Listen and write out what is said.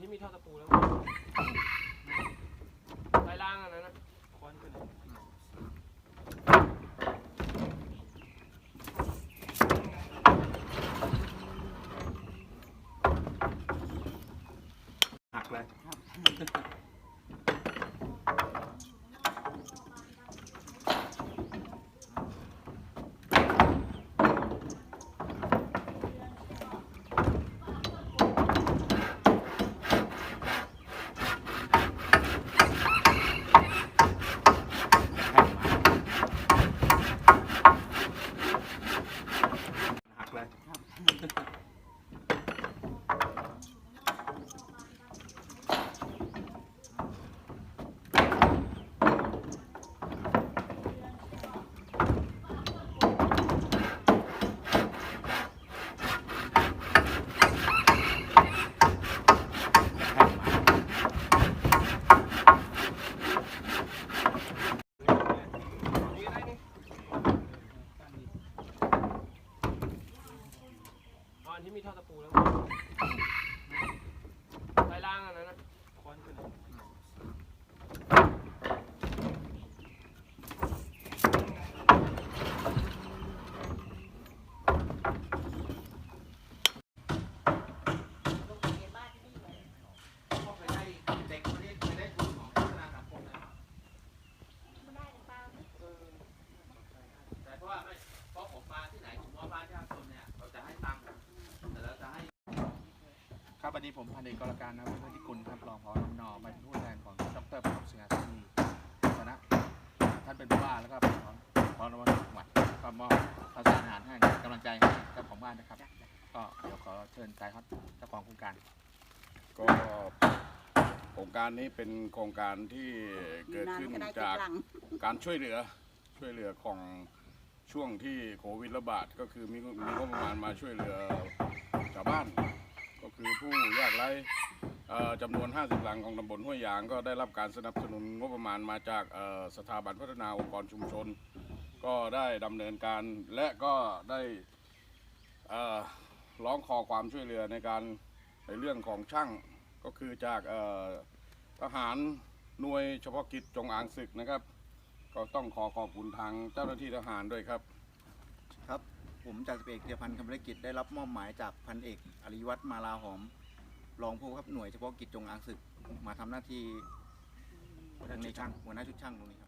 ที่มีดทอตะปูแล้วสายล่างอันนั้นนะค้อนไปเลยหักเลย หักเลย นี่ได้นี่ อันที่มีท่อตะปูแล้วสายล่างอันนั้นนะค้อนขึ้นเลย เด็กคนนี้เคยได้ทุนของพัฒนาสังคมนะครับแต่เพราะว่าไม่เพราะผมมาที่ไหนผมว่าบ้านยากจนเนี่ยเราจะให้ตังค์แต่เราจะให้ ครับ วันนี้ผมพันเอกกรการนะวิทยกุลครับรองพอนนมาเป็นผู้แทนของดรประกอบสิงห์สุนีคณะท่านเป็นผู้ว่าแล้วก็เป็นของพอนวันจังหวัดก็มอบข้าวสารอาหารให้กำลังใจให้เจ้าของบ้านนะครับ ก็เดี๋ยวขอเชิญใจฮอตเจ้าของโครงการ ก็โครงการนี้เป็นโครงการที่เกิดขึ้นจากการช่วยเหลือช่วยเหลือของช่วงที่โควิดระบาดก็คือมีมีงบประมาณมาช่วยเหลือชาวบ้านก็คือ ผู้ยากไร่จำนวน 50 หลังของตำบลห้วยยางก็ได้รับการสนับสนุนงบประมาณมาจากสถาบันพัฒนาองค์กรชุมชน ก็ได้ดำเนินการและก็ได้ร้องขอความช่วยเหลือในการในเรื่องของช่างก็คือจากทหารหน่วยเฉพาะกิจจงอางศึกนะครับ ก็ต้องขอขอบคุณทางเจ้าหน้าที่ทหารด้วยครับ ผมจากสิบเอกเทียพันธ์คำลิกิจได้รับมอบหมายจากพันเอกอริวัตรมาลาหอม รองผู้บังคับหน่วยเฉพาะกิจจงอางศึก มาทำหน้าที่ในช่างหัวหน้าชุดช่างตรงนี้ครับ